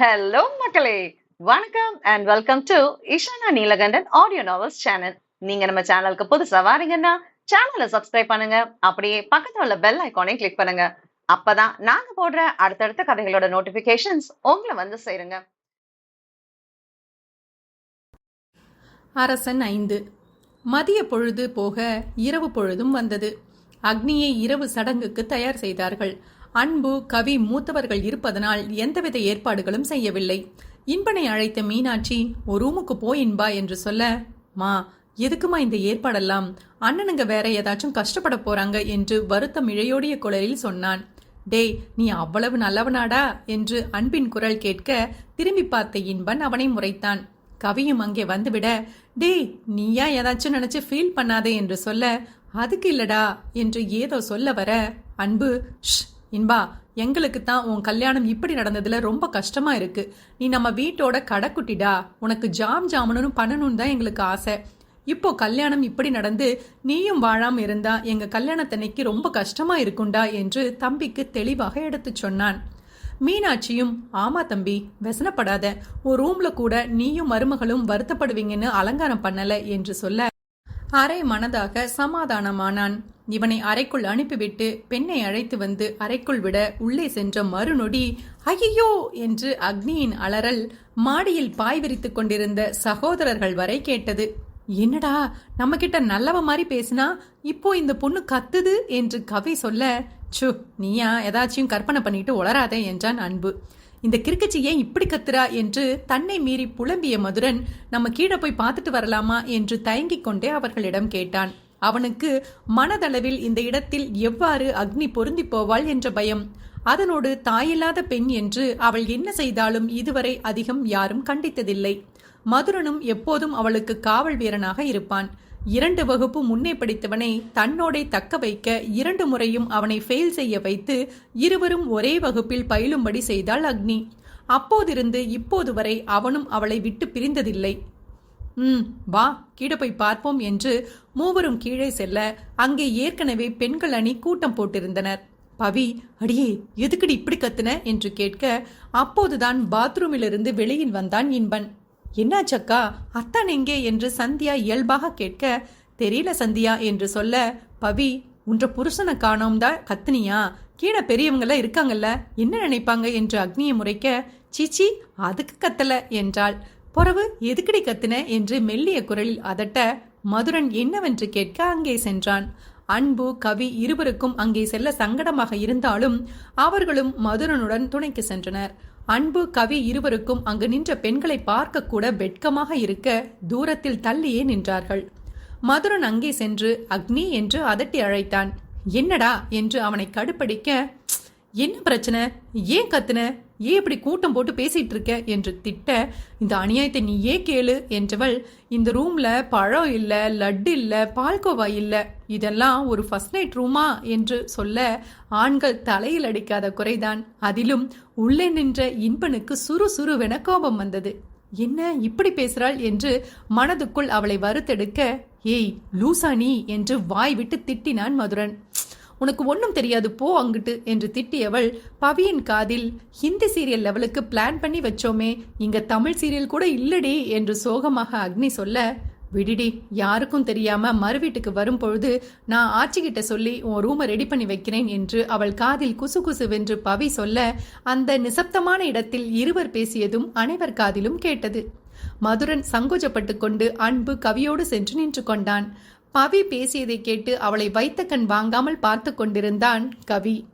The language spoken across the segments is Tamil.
ஹலோ மக்களே. வணக்கம் and welcome to Ishana Neelakandan audio novels channel நீங்க நம்ம சேனலுக்கு புதுசா வாரீங்கன்னா சேனலை சப்ஸ்கிரைப் பண்ணுங்க. அப்படியே பக்கத்துல உள்ள பெல் ஐகானையும் கிளிக் பண்ணுங்க. அப்பதான் நாங்க போடுற அடுத்தடுத்த கதைகளோட நோட்டிபிகேஷன்ஸ் உங்களை வந்து சேருங்க. அரசன் ஐந்து. மதிய பொழுது போக இரவு பொழுதும் வந்தது. அக்னியை இரவு சடங்குக்கு தயார் செய்தார்கள். அன்பு கவி மூத்தவர்கள் இருப்பதனால் எந்தவித ஏற்பாடுகளும் செய்யவில்லை. இன்பனை அழைத்த மீனாட்சி ஒரு ரூமுக்கு போய் இன்பா என்று சொல்ல மா எதுக்குமா இந்த ஏற்பாடெல்லாம்? அண்ணனுங்க வேற ஏதாச்சும் கஷ்டப்பட போறாங்க என்று வருத்தம் இழையோடிய குரலில் சொன்னான். டேய் நீ அவ்வளவு நல்லவனாடா என்று அன்பின் குரல் கேட்க திரும்பி பார்த்த இன்பன் அவனை முறைத்தான். கவியும் அங்கே வந்துவிட டேய் நீயா ஏதாச்சும் நினைச்சு ஃபீல் பண்ணாதே என்று சொல்ல அதுக்கு இல்லடா என்று ஏதோ சொல்ல வர அன்பு ஷ் இன்பா எங்களுக்கு தான் உன் கல்யாணம் இப்படி நடந்ததுல ரொம்ப கஷ்டமா இருக்கு. நீ நம்ம வீட்டோட கடைக்குட்டிடா உனக்கு ஜாம் ஜாமனும் பண்ணணும்னு தான் எங்களுக்கு ஆசை. இப்போ கல்யாணம் இப்படி நடந்து நீயும் வாழாம இருந்தா எங்க கல்யாணத்தன்னைக்கு ரொம்ப கஷ்டமா இருக்கும்டா என்று தம்பிக்கு தெளிவாக எடுத்துச் சொன்னான். மீனாட்சியும் ஆமா தம்பி வெசனப்படாத. ஒரு ரூம்ல கூட நீயும் மருமகளும் வருத்தப்படுவீங்கன்னு அலங்காரம் பண்ணல என்று சொல்ல அரை மனதாக சமாதானமானான். இவனை அறைக்குள் அனுப்பிவிட்டு பெண்ணை அழைத்து வந்து அறைக்குள் விட உள்ளே சென்ற மறுநொடி ஐயோ என்று அக்னியின் அலறல் மாடியில் பாய் விரித்துக் கொண்டிருந்த சகோதரர்கள் வரை கேட்டது. என்னடா நம்ம கிட்ட நல்லவ மாதிரி பேசினா இப்போ இந்த பொண்ணு கத்துது? என்று கவி சொல்ல சு நீயா? ஏதாச்சும் கற்பனை பண்ணிட்டு உளராதே என்றான் அன்பு. இந்த கிறுக்கச்சி ஏன் இப்படி கத்துறா? என்று தன்னை மீறி புலம்பிய மதுரன் நம்ம கீழே போய் பார்த்துட்டு வரலாமா? என்று தயங்கிக் கொண்டே அவர்களிடம் கேட்டான். அவனுக்கு மனதளவில் இந்த இடத்தில் எவ்வாறு அக்னி பொருந்தி போவாள் என்ற பயம். அதனோடு தாயில்லாத பெண் என்று அவள் என்ன செய்தாலும் இதுவரை அதிகம் யாரும் கண்டித்ததில்லை. மதுரனும் எப்போதும் அவளுக்கு காவல் வீரனாக இருப்பான். இரண்டு வகுப்பு முன்னே படித்தவனை தன்னோடே தக்க வைக்க இரண்டு முறையும் அவனை ஃபெயில் செய்ய வைத்து இருவரும் ஒரே வகுப்பில் பயிலும்படி செய்தாள் அக்னி. அப்போதிருந்து இப்போது வரை அவனும் அவளை விட்டு பிரிந்ததில்லை. ம் வா கீழே போய் பார்ப்போம் என்று மூவரும் கீழே செல்ல அங்கே ஏற்கனவே பெண்கள் அணி கூட்டம் போட்டிருந்தனர். பவி அடியே எதுக்குடி இப்படி கத்துன? என்று கேட்க அப்போதுதான் பாத்ரூமிலிருந்து வெளியில் வந்தான் இன்பன். என்னாச்சக்கா அத்தான் எங்கே? என்று சந்தியா இயல்பாக கேட்க தெரியல சந்தியா என்று சொல்ல பவி உன்ற புருஷனை காணோம் தான் கத்துனியா? கீழே பெரியவங்களாம் இருக்காங்கல்ல என்ன நினைப்பாங்க? என்று அக்னியை முறைக்க சீச்சி அதுக்கு கத்தல என்றாள். பொறவு எதுக்கடி கத்துன? என்று மெல்லிய குரலில் அதட்ட மதுரன் என்னவென்று கேட்க அங்கே சென்றான். அன்பு கவி இருவருக்கும் அங்கே செல்ல சங்கடமாக இருந்தாலும் அவர்களும் மதுரனுடன் துணைக்கு சென்றனர். அன்பு கவி இருவருக்கும் அங்கு நின்ற பெண்களை பார்க்க கூட வெட்கமாக இருக்க தூரத்தில் தள்ளியே நின்றார்கள். மதுரன் அங்கே சென்று அக்னி என்று அதட்டி அழைத்தான். என்னடா? என்று அவனை கடுப்படிக்க என்ன பிரச்சனை? ஏன் கத்துன? ஏன் இப்படி கூட்டம் போட்டு பேசிட்டு இருக்க? என்று திட்ட இந்த அநியாயத்தை நீ ஏன் கேளு என்றவள் இந்த ரூம்ல பழம் இல்ல லட்டு இல்ல பால்கோவா இல்ல இதெல்லாம் ஒரு ஃபர்ஸ்ட் நைட் ரூமா என்று சொல்ல ஆண்கள் தலையில் அடிக்காத குறைதான். அதிலும் உள்ளே நின்ற இன்பனுக்கு சுறுசுறுவென கோபம் வந்தது. என்ன இப்படி பேசுறாள்? என்று மனதுக்குள் அவளை வறுத்தெடுக்க ஏய் லூசா நீ? என்று வாய் விட்டு திட்டினான் மதுரன். உனக்கு ஒன்றும் தெரியாது போ அங்கிட்டு என்று திட்டியவள் பவியின் காதில் ஹிந்தி சீரியல் லெவலுக்கு பிளான் பண்ணி வச்சோமே இங்க தமிழ் சீரியல் கூட இல்லடி என்று சோகமாக அக்னி சொல்ல விடிடி யாருக்கும் தெரியாம மறு வீட்டுக்கு வரும் பொழுது நான் ஆட்சிகிட்ட சொல்லி உன் ரூமை ரெடி பண்ணி வைக்கிறேன் என்று அவள் காதில் குசு குசுவென்று பவி சொல்ல அந்த நிசப்தமான இடத்தில் இருவர் பேசியதும் அனைவர் காதிலும் கேட்டது. மதுரன் சங்கோஜப்பட்டு கொண்டு அன்பு கவியோடு சென்று நின்று கொண்டான். பவி பேசியதை கேட்டு அவளை வைத்த கண் வாங்காமல் பார்த்து கொண்டிருந்தான் கவி.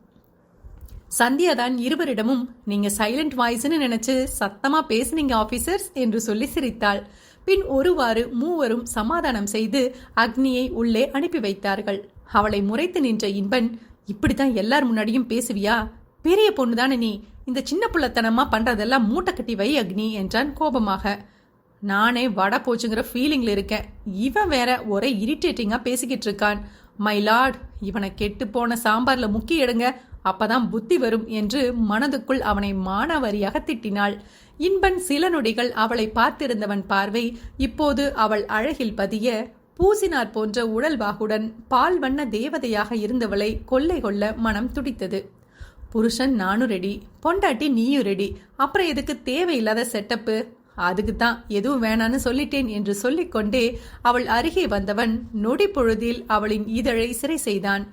சந்தியாதான் இருவரிடமும் நீங்க சைலண்ட் வாய்ஸ்னு நினைச்சு சத்தமா பேசுனீங்க ஆபீசர்ஸ் என்று சொல்லி சிரித்தாள். பின் ஒருவாறு மூவரும் சமாதானம் செய்து அக்னியை உள்ளே அனுப்பி வைத்தார்கள். அவளை முறைத்து நின்ற இன்பன் இப்படித்தான் எல்லார் முன்னாடியும் பேசுவியா? பெரிய பொண்ணுதானே நீ? இந்த சின்ன புள்ளத்தனமா பண்றதெல்லாம் மூட்டை கட்டி வை அக்னி என்றான் கோபமாக. நானே வட போச்சுங்கிற ஃபீலிங்ல இருக்கேன். இவன் வேற ஒரே இரிட்டேட்டிங்கா பேசிக்கிட்டு இருக்கான். மை லார்ட் இவனை கெட்டு போன சாம்பார்ல முக்கி எடுங்க. அப்பதான் புத்தி வரும் என்று மனதுக்குள் அவனை மானவரியாக திட்டினாள். இன்பன் சில நொடிகள் அவளை பார்த்திருந்தவன் பார்வை இப்போது அவள் அழகில் பதிய பூசினார் போன்ற உடல் வாகுடன் பால் வண்ண தேவதையாக இருந்தவளை கொள்ளை கொள்ள மனம் துடித்தது. புருஷன் நானும் ரெடி பொண்டாட்டி நீயும் ரெடி அப்புறம் எதுக்கு தேவையில்லாத செட்டப்பு அதுக்கு தான் எதுவும் வேணான்னு சொல்லிட்டேன் என்று சொல்லிக்கொண்டே அவள் அருகே வந்தவன் நொடி பொழுதில் அவளின் இதழை சிறை செய்தான்.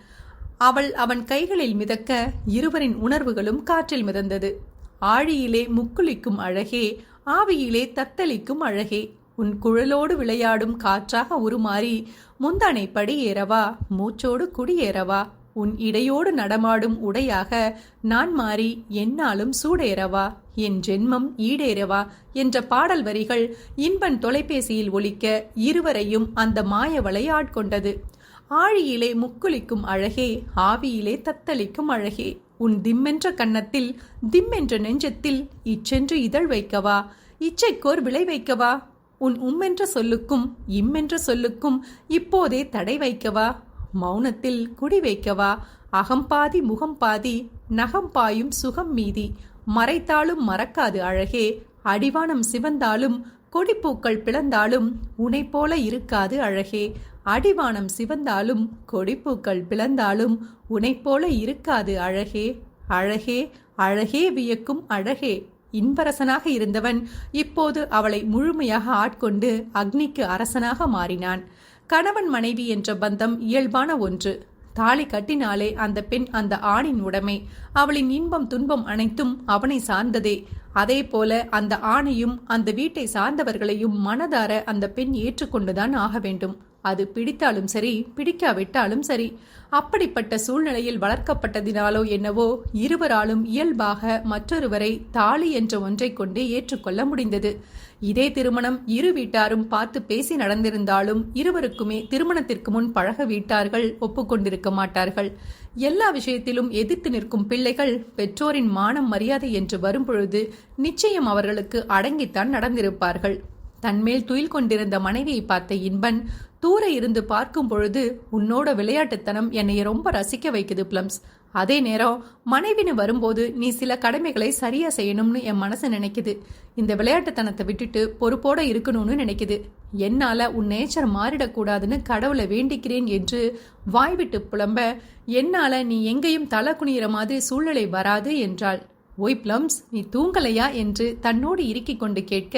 அவள் அவன் கைகளில் மிதக்க இருவரின் உணர்வுகளும் காற்றில் மிதந்தது. ஆழியிலே முக்குளிக்கும் அழகே ஆவியிலே தத்தளிக்கும் அழகே. உன் குழலோடு விளையாடும் காற்றாக உருமாறி முந்தானை படியேறவா ஏறவா மூச்சோடு குடியேறவா. உன் இடையோடு நடமாடும் உடையாக நான் மாறி என்னாலும் சூடேறவா? என் ஜென்மம் ஈடேறவா? என்ற பாடல் வரிகள் இன்பன் தொலைபேசியில் ஒலிக்க இருவரையும் அந்த மாயவளை ஆட்கொண்டது ஆழியிலே முக்குளிக்கும் அழகே ஆவியிலே தத்தளிக்கும் அழகே. உன் திம்மென்ற கன்னத்தில் திம்மென்ற நெஞ்சத்தில் இச்சென்று இதழ் வைக்கவா? இச்சைக்கோர் விளை வைக்கவா? உன் உம்மென்ற சொல்லுக்கும் இம்மென்ற சொல்லுக்கும் இப்போதே தடை வைக்கவா? மௌனத்தில் குடி வைக்கவா? அகம்பாதி முகம் பாதி நகம் பாயும் சுகம் மீதி. மறைத்தாலும் மறக்காது அழகே. அடிவானம் சிவந்தாலும் கொடிப்பூக்கள் பிளந்தாலும் உனை போல இருக்காது அழகே. அடிவானம் சிவந்தாலும் கொடிப்பூக்கள் பிளந்தாலும் உனை போல இருக்காது அழகே. அழகே அழகே வியக்கும் அழகே. இன்பரசனாக இருந்தவன் இப்போது அவளை முழுமையாக ஆட்கொண்டு அக்னிக்கு அரசனாக மாறினான். கணவன் மனைவி என்ற பந்தம் இயல்பான ஒன்று. தாலி கட்டினாலே அந்த பெண் அந்த ஆணின் உடைமை. அவளின் இன்பம் துன்பம் அனைத்தும் அவனை சார்ந்ததே. அதே போல அந்த ஆணையும் அந்த வீட்டை சார்ந்தவர்களையும் மனதார அந்த பெண் ஏற்றுக்கொண்டுதான் ஆக வேண்டும். அது பிடித்தாலும் சரி பிடிக்காவிட்டாலும் சரி. அப்படிப்பட்ட சூழ்நிலையில் வளர்க்கப்பட்டதினாலோ என்னவோ இருவராலும் இயல்பாக மற்றொருவரை தாலி என்ற ஒன்றைக் கொண்டே ஏற்றுக்கொள்ள முடிந்தது. இதே திருமணம் இரு வீட்டாரும் பார்த்து பேசி நடந்திருந்தாலும் இருவருக்குமே திருமணத்திற்கு முன் பழக வீட்டார்கள் ஒப்புக்கொண்டிருக்க மாட்டார்கள். எல்லா விஷயத்திலும் எதிர்த்து நிற்கும் பிள்ளைகள் பெற்றோரின் மானம் மரியாதை என்று வரும்பொழுது நிச்சயம் அவர்களுக்கு அடங்கித்தான் நடந்திருப்பார்கள். தன்மேல் துயில் கொண்டிருந்த மனைவியை பார்த்த இன்பன் தூர இருந்து பார்க்கும் பொழுது உன்னோட விளையாட்டுத்தனம் என்னை ரொம்ப ரசிக்க வைக்குது பிளம்ஸ். அதே நேரம் மனைவின்னு வரும்போது நீ சில கடமைகளை சரியா செய்யணும்னு என் மனசு நினைக்குது. இந்த விளையாட்டுத்தனத்தை விட்டுட்டு பொறுப்போட இருக்கணும்னு நினைக்குது. என்னால உன் நேச்சர் மாறிடக்கூடாதுன்னு கடவுளை வேண்டிக்கிறேன் என்று வாய்விட்டு புலம்ப என்னால நீ எங்கேயும் தலை குனிகிற மாதிரி சூழ்நிலை வராது என்றாள். ஓய் பிளம்ஸ் நீ தூங்கலையா என்று தன்னோடு இறுக்கிக் கொண்டு கேட்க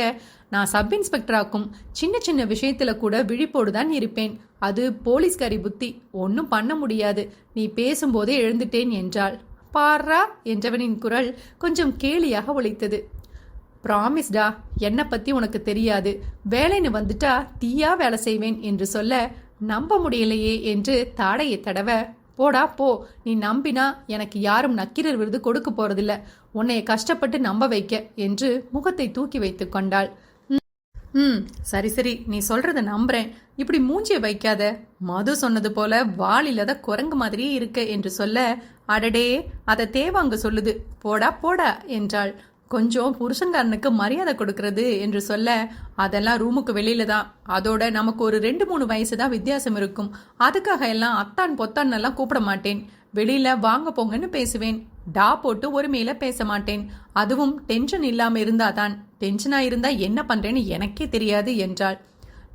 நான் சப் இன்ஸ்பெக்டராக்கும் சின்ன சின்ன விஷயத்துல கூட விழிப்போடு தான் இருப்பேன். அது போலீஸ்காரி புத்தி. ஒன்றும் பண்ண முடியாது. நீ பேசும்போதே எழுந்துட்டேன் என்றாள். பாரா என்றவனின் குரல் கொஞ்சம் கேலியாக ஒழித்தது ப்ராமிஸ்டா என்னை பத்தி உனக்கு தெரியாது. வேலைன்னு வந்துட்டா தீயா வேலை செய்வேன் என்று சொல்ல நம்ப முடியலையே என்று தாடையை தடவ போடா போ. நீ நம்பினா எனக்கு யாரும் நக்கீரர் விருது கொடுக்க போறதில்ல. உன்னைய கஷ்டப்பட்டு நம்ப வைக்க என்று முகத்தை தூக்கி வைத்து கொண்டாள். ம் சரி சரி. நீ சொல்றத நம்புறேன். இப்படி மூஞ்சிய வைக்காத. மது சொன்னது போல வால் இல்லாத குரங்கு மாதிரியே இருக்க என்று சொல்ல அடடே அதை தேவாங்க சொல்லுது. போடா போடா என்றாள். கொஞ்சம் புருஷங்காரனுக்கு மரியாதை கொடுக்கறது என்று சொல்ல அதெல்லாம் ரூமுக்கு வெளியில தான். அதோட நமக்கு ஒரு ரெண்டு மூணு வயசு தான் வித்தியாசம் இருக்கும். அதுக்காக எல்லாம் அத்தான் பொத்தான் எல்லாம் கூப்பிட மாட்டேன். வெளியில வாங்க போங்கன்னு பேசுவேன். டா போட்டு ஒரு மேல பேச மாட்டேன். அதுவும் டென்ஷன் இல்லாம இருந்தாதான். டென்ஷனா இருந்தா என்ன பண்றேன்னு எனக்கே தெரியாது என்றாள்.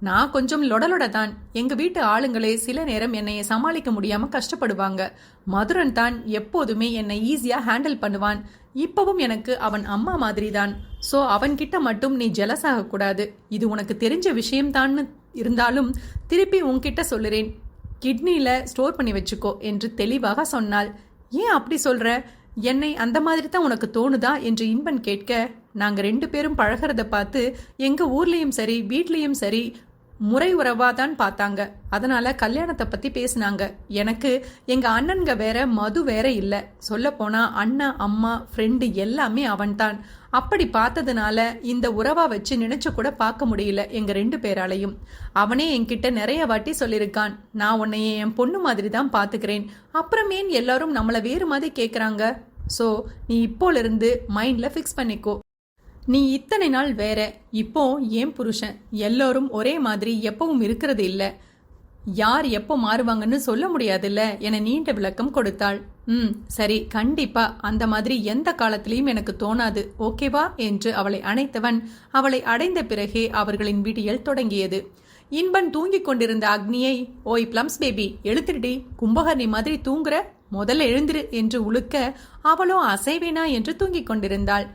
நான் கொஞ்சம் லொடலொட தான் எங்க வீட்டு ஆளுங்களே சில நேரம் என்னைய சமாளிக்க முடியாம கஷ்டப்படுவாங்க. மதுரன் தான் எப்போதுமே என்னை ஈஸியா ஹேண்டில் பண்ணுவான். இப்பவும் எனக்கு அவன் அம்மா மாதிரி தான் சோ அவன்கிட்ட மட்டும் நீ ஜெலஸ் ஆகக்கூடாது. இது உனக்கு தெரிஞ்ச விஷயம்தான்னு இருந்தாலும் திருப்பி உன்கிட்ட சொல்லுறேன். கிட்னியில ஸ்டோர் பண்ணி வச்சுக்கோ என்று தெளிவாக சொன்னாள். ஏன் அப்படி சொல்ற? என்னை அந்த மாதிரி தான் உனக்கு தோணுதா? என்று இன்பன் கேட்க நாங்க ரெண்டு பேரும் பழகிறத பார்த்து எங்க ஊர்லயும் சரி வீட்லயும் சரி முறை உறவா தான் பார்த்தாங்க. அதனால கல்யாணத்தை பத்தி பேசினாங்க. எனக்கு எங்க அண்ணன்க வேற மது வேற இல்ல. சொல்ல போனா அண்ணன் அம்மா ஃப்ரெண்டு எல்லாமே அவன்தான். அப்படி பார்த்ததுனால இந்த உறவா வச்சு நினைச்சு கூட பார்க்க முடியல எங்க ரெண்டு பேராலையும். அவனே என்கிட்ட நிறைய வாட்டி சொல்லியிருக்கான். நான் உன்னைய என் பொண்ணு மாதிரி தான் பாத்துக்கிறேன் அப்புறம் ஏன் எல்லாரும் நம்மள வேறு மாதிரி கேக்குறாங்க. சோ நீ இப்போல இருந்து மைண்ட்ல ஃபிக்ஸ் பண்ணிக்கோ. நீ இத்தனை நாள் வேற இப்போ ஏன் புருஷன்? எல்லோரும் ஒரே மாதிரி எப்பவும் இருக்கிறது இல்லை. யார் எப்போ மாறுவாங்கன்னு சொல்ல முடியாதுல்ல என நீண்ட விளக்கம் கொடுத்தாள். ம் சரி கண்டிப்பா அந்த மாதிரி எந்த காலத்திலையும் எனக்கு தோணாது ஓகேவா? என்று அவளை அணைத்தவன் அவளை அடைந்த பிறகே அவர்களின் விடியல் தொடங்கியது. இன்பன் தூங்கிக் கொண்டிருந்த அக்னியை ஓய் பிளம்ஸ் பேபி எழுத்துடி கும்பகர்ணி மாதிரி தூங்குற முதல்ல எழுந்திரு என்று உழுக்க அவளோ அசைவேனா? என்று தூங்கிக் கொண்டிருந்தாள்.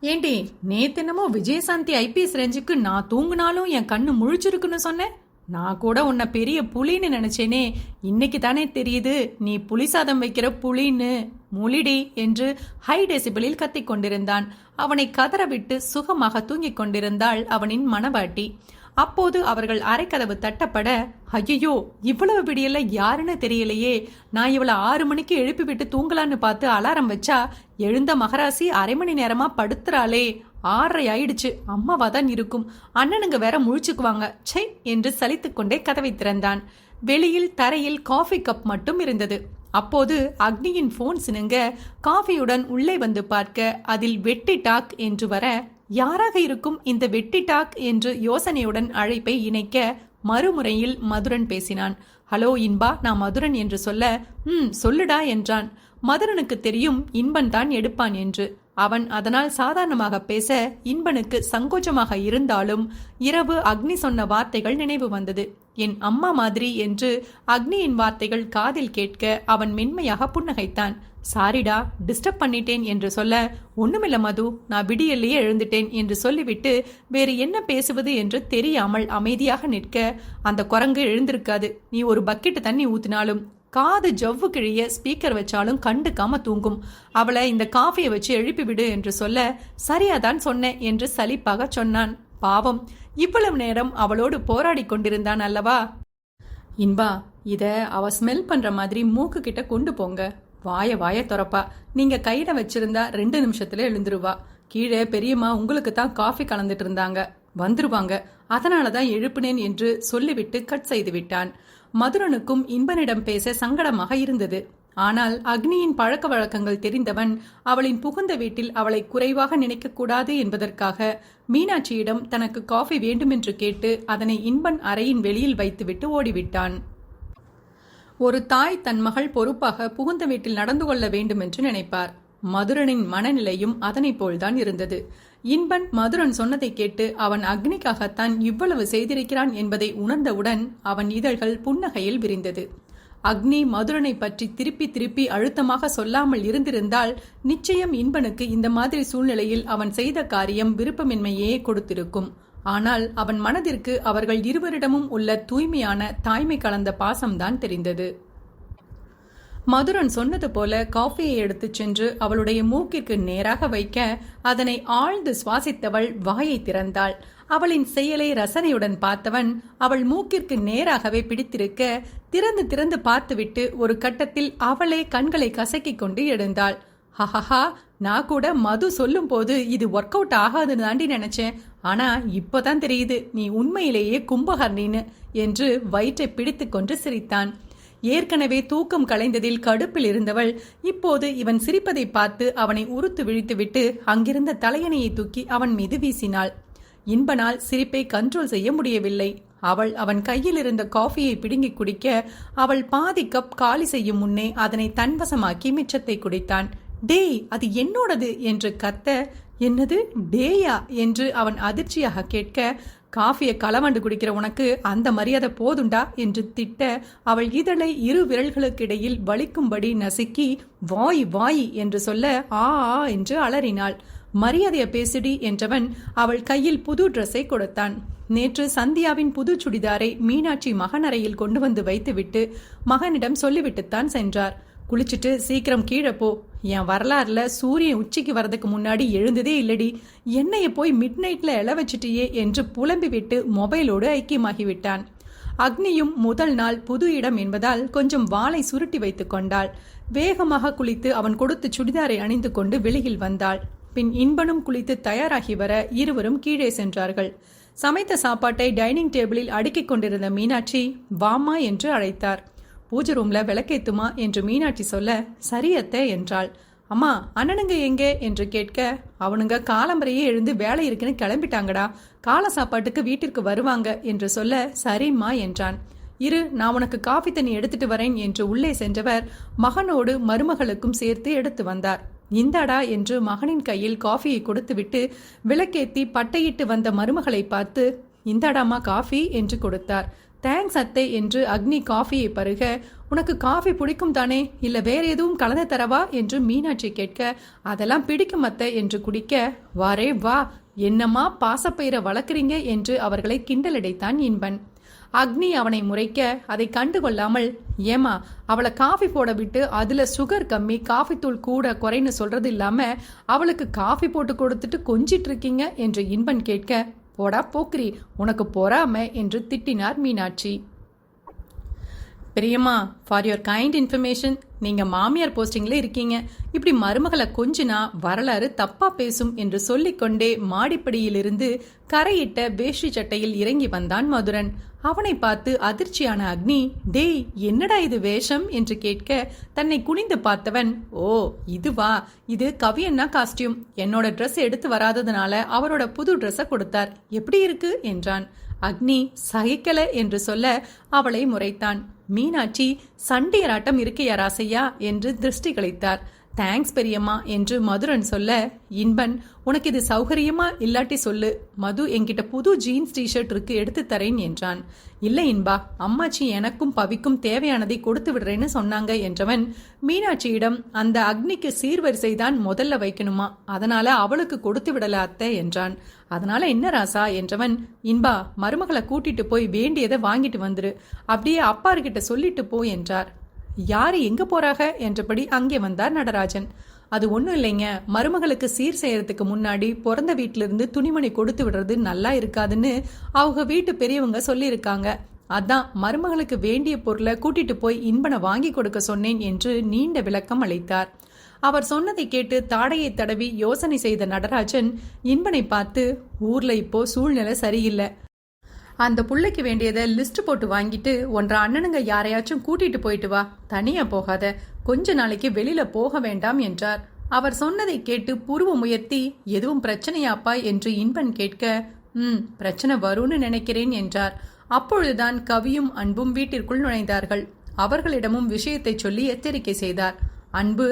ஏண்டி நேத்தென்னமோ விஜயசாந்தி ஐபிஎஸ் ரேஞ்சுக்கு நான் தூங்கினாலும் என் கண்ணு முழிச்சிருக்குன்னு சொன்னேன். நான் கூட உன்னை பெரிய புலின்னு நினைச்சேனே. இன்னைக்கு தானே தெரியுது நீ புலி சாதம் வைக்கிற புலின்னு. முலிடி என்று ஹை டெசிபிளில் கத்திக் கொண்டிருந்தான். அவனை கதறவிட்டு சுகமாக தூங்கிக் கொண்டிருந்தாள் அவனின் மனவாட்டி அப்போது அவர்கள் அரைக்கதவு தட்டப்பட ஐயோ இவ்வளவு விடியல யாருன்னு தெரியலையே. நான் இவளை ஆறு மணிக்கு எழுப்பி விட்டு தூங்கலான்னு பார்த்து அலாரம் வச்சா எழுந்த மகராசி அரை மணி நேரமா படுத்துறாளே. ஆறரை ஆயிடுச்சு. அம்மாவா தான் இருக்கும். அண்ணனுங்க வேற முழிச்சுக்குவாங்க. ச்சை என்று சலித்துக்கொண்டே கதவை திறந்தான். வெளியில் தரையில் காஃபி கப் மட்டும் இருந்தது. அப்போது அக்னியின் போன் சினுங்க காஃபியுடன் உள்ளே வந்து பார்க்க அதில் வெட்டி டாக் என்று வர யாராக இருக்கும் இந்த வெட்டி டாக் என்று யோசனையுடன் அழைப்பை இணைக்க மறுமுறையில் மதுரன் பேசினான். ஹலோ இன்பா நான் மதுரன் என்று சொல்ல ம் சொல்லுடா என்றான். மதுரனுக்கு தெரியும் இன்பன் தான் எடுப்பான் என்று. அவன் அதனால் சாதாரணமாக பேச இன்பனுக்கு சங்கோச்சமாக இருந்தாலும் இரவு அக்னி சொன்ன வார்த்தைகள் நினைவு வந்தது. என் அம்மா மாதிரி என்று அக்னியின் வார்த்தைகள் காதில் கேட்க அவன் மென்மையாக புன்னகைத்தான். சாரிடா டிஸ்டர்ப் பண்ணிட்டேன் என்று சொல்ல ஒண்ணுமில்ல மது நான் விடியல்லையே எழுந்துட்டேன் என்று சொல்லிவிட்டு வேறு என்ன பேசுவது? என்று தெரியாமல் அமைதியாக நிற்க அந்த குரங்கு எழுந்திருக்காது. நீ ஒரு பக்கெட் தண்ணி ஊத்தினாலும் காது ஜவ்வு கிழிய ஸ்பீக்கர் வச்சாலும் கண்டுக்காம தூங்கும். அவளை இந்த காஃபியை வச்சு எழுப்பி விடு என்று சொல்ல சரியாதான் சொன்னேன் என்று சலிப்பாக சொன்னான். பாவம். இவ்வளவு நேரம் அவளோடு போராடி கொண்டிருந்தான் அல்லவா? இன்பா இத அவ ஸ்மெல் பண்ற மாதிரி மூக்கு கிட்ட கொண்டு போங்க. வாய வாய துறப்பா. நீங்க கையில வச்சிருந்தா ரெண்டு நிமிஷத்துல எழுந்துருவா. கீழே பெரியம்மா உங்களுக்கு தான் காஃபி கலந்துட்டு இருந்தாங்க. வந்துருவாங்க. அதனால தான் எழுப்பினேன் என்று சொல்லிவிட்டு கட் செய்து விட்டான். மதுரனுக்கும் இன்பனிடம் பேச சங்கடமாக இருந்தது. ஆனால் அக்னியின் பழக்க வழக்கங்கள் தெரிந்தவன் அவளின் புகுந்த வீட்டில் அவளை குறைவாக நினைக்கக்கூடாது என்பதற்காக மீனாட்சியிடம் தனக்கு காஃபி வேண்டுமென்று கேட்டு அதனை இன்பன் அறையின் வெளியில் வைத்துவிட்டு ஓடிவிட்டான். ஒரு தாய் தன் மகள் பொறுப்பாக புகுந்த வீட்டில் நடந்து கொள்ள வேண்டும் என்று நினைப்பார். மதுரனின் மனநிலையும் அதனைப் போல்தான் இருந்தது. இன்பன் மதுரன் சொன்னதை கேட்டு அவன் அக்னிக்காகத்தான் இவ்வளவு செய்திருக்கிறான் என்பதை உணர்ந்தவுடன் அவன் இதழ்கள் புன்னகையில் விரிந்தது. அக்னி மதுரனை பற்றி திருப்பி திருப்பி அழுத்தமாக சொல்லாமல் இருந்திருந்தால் நிச்சயம் இன்பனுக்கு இந்த மாதிரி சூழ்நிலையில் அவன் செய்த காரியம் விருப்பமின்மையே கொடுத்திருக்கும். ஆனால் அவன் மனதிற்கு அவர்கள் இருவரிடமும் உள்ள தூய்மையான தாய்மை கலந்த பாசம்தான் தெரிந்தது. மதுரன் சொன்னது போல காஃபியை எடுத்துச் சென்று அவளுடைய மூக்கிற்கு நேராக வைக்க அதனை ஆழ்ந்து சுவாசித்தவள் வாயை திறந்தாள். அவளின் செயலை ரசனையுடன் பார்த்தவன் அவள் மூக்கிற்கு நேராகவே பிடித்திருக்க திறந்து திறந்து பார்த்துவிட்டு ஒரு கட்டத்தில் அவளே கண்களை கசக்கிக் கொண்டு எழுந்தாள். ஹஹஹா நான் கூட மது சொல்லும் போது இது ஒர்க் அவுட் ஆகாதுன்னு தாண்டி நினைச்சேன். ஆனா இப்பதான் தெரியுது நீ உண்மையிலேயே கும்பகர்ணின்னு என்று வயிற்றை பிடித்துக்கொண்டு சிரித்தான். ஏற்கனவே தூக்கம் கலைந்ததில் கடுப்பில் இருந்தவள் இப்போது இவன் சிரிப்பதை பார்த்து அவனை உறுத்து விழித்துவிட்டு அங்கிருந்த தலையணையை தூக்கி அவன் மீது வீசினாள். இன்பனால் சிரிப்பை கண்ட்ரோல் செய்ய முடியவில்லை. அவள் அவன் கையில் இருந்த காஃபியை பிடுங்கி குடிக்க அவள் பாதி கப் காலி செய்யும் முன்னே அதனை தன்வசமாக்கி மிச்சத்தை குடித்தான். டேய் அது என்னோடது? என்று கத்த என்னது? டேயா? என்று அவன் அதிர்ச்சியாக கேட்க காஃபியை களவண்டு குடிக்கிற உனக்கு அந்த மரியாதை போதுண்டா? என்று திட்ட அவள் இதழை இரு விரல்களுக்கிடையில் வலிக்கும்படி நசுக்கி வாய் வாய் என்று சொல்ல ஆ ஆ என்று அலறினாள். மரியாதையை பேசிடி என்றவன் அவள் கையில் புது ட்ரெஸ்ஸை கொடுத்தான். நேற்று சந்தியாவின் புது சுடிதாரை மீனாட்சி மகனறையில் கொண்டு வந்து வைத்துவிட்டு மகனிடம் சொல்லிவிட்டுத்தான் சென்றார். குளிச்சுட்டு சீக்கிரம் கீழே போ. என் வரலாறுல சூரியன் உச்சிக்கு வரதுக்கு முன்னாடி எழுந்ததே இல்லடி. என்னைய போய் மிட் நைட்ல எழ வச்சிட்டியே என்று புலம்பி விட்டு மொபைலோடு ஐக்கியமாகிவிட்டான். அக்னியும் முதல் நாள் புது இடம் என்பதால் கொஞ்சம் வாளை சுருட்டி வைத்துக் கொண்டாள். வேகமாக குளித்து அவன் கொடுத்த சுடிதாரை அணிந்து கொண்டு வெளியில் வந்தாள். பின் இன்பனும் குளித்து தயாராகி வர இருவரும் கீழே சென்றார்கள். சமைத்த சாப்பாட்டை டைனிங் டேபிளில் அடுக்கிக் கொண்டிருந்த மீனாட்சி வாமா என்று அழைத்தார். பூஜை ரூம்ல விளக்கேத்துமா என்று மீனாட்சி சொல்ல சரியத்தே என்றாள். அம்மா அண்ணனுங்க எங்கே? என்று கேட்க அவனுங்க காலம்பரையே எழுந்து வேலை இருக்குன்னு கிளம்பிட்டாங்கடா. கால சாப்பாட்டுக்கு வீட்டிற்கு வருவாங்க என்று சொல்ல சரிம்மா என்றான். இரு நான் உனக்கு காஃபி தண்ணி எடுத்துட்டு வரேன் என்று உள்ளே சென்றவர் மகனோடு மருமகளுக்கும் சேர்த்து எடுத்து வந்தார். இந்தாடா என்று மகனின் கையில் காஃபியை கொடுத்துவிட்டு விளக்கேத்தி பட்டையிட்டு வந்த மருமகளை பார்த்து இந்தாடாமா காஃபி? என்று கொடுத்தார். தேங்க்ஸ் அத்தை என்று அக்னி காஃபியை பருக உனக்கு காஃபி பிடிக்கும் தானே? இல்லை வேற எதுவும் கலந்து தரவா? என்று மீனாட்சி கேட்க அதெல்லாம் பிடிக்கும் அத்தை என்று குடிக்க வாரே வா என்னம்மா பாசப்பயிரை வளர்க்குறீங்க? என்று அவர்களை கிண்டலடைத்தான் இன்பன். அக்னி அவனை முறைக்க அதை கண்டுகொள்ளாமல் ஏமா அவளை காஃபி போட விட்டு அதில் சுகர் கம்மி காஃபி தூள் கூட குறைன்னு சொல்றது இல்லாமல் அவளுக்கு காஃபி போட்டு கொடுத்துட்டு கொஞ்சிட்டு இருக்கீங்க? என்று இன்பன் கேட்க போடா போக்கிரி உனக்கு பொறாம என்று திட்டினார் மீனாட்சி. பெரியம்மா ஃபார் யுவர் கைண்ட் இன்ஃபர்மேஷன் நீங்கள் மாமியார் போஸ்டிங்கில் இருக்கீங்க. இப்படி மருமகளை கொஞ்சினா வரலாறு தப்பா பேசும் என்று சொல்லிக்கொண்டே மாடிப்படியிலிருந்து கரையிட்ட வேஷ்டி சட்டையில் இறங்கி வந்தான் மதுரன். அவனை பார்த்து அதிர்ச்சியான அக்னி டேய் என்னடா இது வேஷம்? என்று கேட்க தன்னை குனிந்து பார்த்தவன் ஓ இதுவா? இது கவியன்னா காஸ்டியூம் என்னோட ட்ரெஸ் எடுத்து வராததுனால அவரோட புது ட்ரெஸ்ஸை கொடுத்தார். எப்படி இருக்கு? என்றான். அக்னி சகிக்கல என்று சொல்ல அவளை முறைத்தான். மீனாட்சி சண்டையராட்டம் இருக்கையா ராசையா என்று திருஷ்டி கழித்தார் தேங்க்ஸ் பெரியம்மா என்று மதுரன் சொல்ல இன்பன் உனக்கு இது சௌகரியமா? இல்லாட்டி சொல்லு. மது என்கிட்ட புது ஜீன்ஸ் டிஷர்ட் இருக்கு எடுத்து தரேன் என்றான். இல்லை இன்பா அம்மாச்சி எனக்கும் பவிக்கும் தேவையானதை கொடுத்து விடுறேன்னு சொன்னாங்க என்றவன் மீனாட்சியிடம் அந்த அக்னிக்கு சீர்வரிசை தான் முதல்ல வைக்கணுமா? அதனால அவளுக்கு கொடுத்து விடல அத்தை என்றான். அதனால என்ன ராசா என்றவன் இன்பா மருமகளை கூட்டிட்டு போய் வேண்டியதை வாங்கிட்டு வந்துரு. அப்படியே அப்பார்கிட்ட சொல்லிட்டு போ என்றார். யாரு எங்க போறாக? என்றபடி அங்கே வந்தார் நடராஜன். அது ஒன்றும் இல்லைங்க. மருமகளுக்கு சீர் செய்யறதுக்கு முன்னாடி பிறந்த வீட்டிலிருந்து துணிமணி கொடுத்து விடுறது நல்லா இருக்காதுன்னு அவங்க வீட்டு பெரியவங்க சொல்லியிருக்காங்க. அதான் மருமகளுக்கு வேண்டிய பொருளை கூட்டிட்டு போய் இன்பனை வாங்கி கொடுக்க சொன்னேன் என்று நீண்ட விளக்கம் அளித்தார். அவர் சொன்னதை கேட்டு தாடையை தடவி யோசனை செய்த நடராஜன் இன்பனை பார்த்து ஊர்ல இப்போ சூழ்நிலை சரியில்லை. அந்த புள்ளைக்கு வேண்டியதை லிஸ்ட் போட்டு வாங்கிட்டு ஒன்றா அண்ணனுங்க யாரையாச்சும் கூட்டிட்டு போயிட்டு வா. தனியா போகாத. கொஞ்ச நாளைக்கு வெளியில போக வேண்டாம் என்றார். அவர் சொன்னதை கேட்டு புருவம் உயர்த்தி எதுவும் பிரச்சனையாப்பா? என்று இன்பன் கேட்க ம் பிரச்சனை வரும்னு நினைக்கிறேன் என்றார். அப்பொழுதுதான் கவியும் அன்பும் வீட்டிற்குள் நுழைந்தார்கள். அவர்களிடமும் விஷயத்தை சொல்லி எச்சரிக்கை செய்தார். அன்பு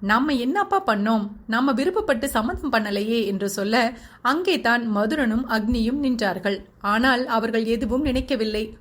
நம்ம என்னப்பா பண்ணோம்? நம்ம விருப்பப்பட்டு சம்மதம் பண்ணலையே என்று சொல்ல அங்கே தான் மதுரனும் அக்னியும் நின்றார்கள். ஆனால் அவர்கள் எதுவும் நினைக்கவில்லை.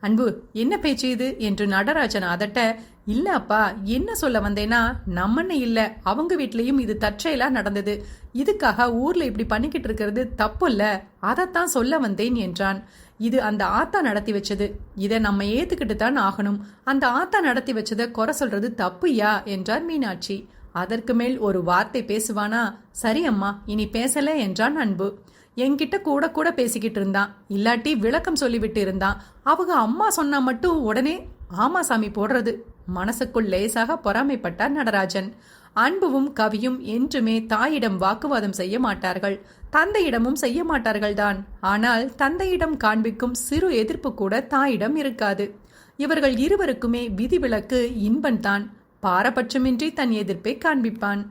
அன்பு என்ன பேச்சு இது? என்று நடராஜன் அதட்ட இல்ல அப்பா என்ன சொல்ல வந்தேன்னா நம்மன்னு இல்ல. அவங்க வீட்லயும் இது தற்செயலா நடந்தது. இதுக்காக ஊர்ல இப்படி பண்ணிக்கிட்டு இருக்கிறது தப்பு இல்ல அதைத்தான் சொல்ல வந்தேன் என்றான். இது அந்த ஆத்தா நடத்தி வச்சது. இதை நம்ம ஏத்துக்கிட்டு தான் ஆகணும். அந்த ஆத்தா நடத்தி வச்சதை குறை சொல்றது தப்புயா என்றார் மீனாட்சி. அதற்கு மேல் ஒரு வார்த்தை பேசுவானா? சரி அம்மா இனி பேசல என்றான் அன்பு. என்கிட்ட கூட கூட பேசிக்கிட்டு இருந்தான். இல்லாட்டி விளக்கம் சொல்லிவிட்டு இருந்தான். அவங்க அம்மா சொன்னா மட்டும் உடனே ஆமா சாமி போடுறது. மனசுக்குள் லேசாக பொறாமைப்பட்டார் நடராஜன். அன்புவும் கவியும் என்றுமே தாயிடம் வாக்குவாதம் செய்ய மாட்டார்கள். தந்தையிடமும் செய்ய மாட்டார்கள்தான் ஆனால் தந்தையிடம் காண்பிக்கும் சிறு எதிர்ப்பு கூட தாயிடம் இருக்காது. இவர்கள் இருவருக்குமே விதிவிலக்கு இன்பன்தான் பாரபட்சமின்றி தன் எதிர்ப்பை காண்பிப்பான்.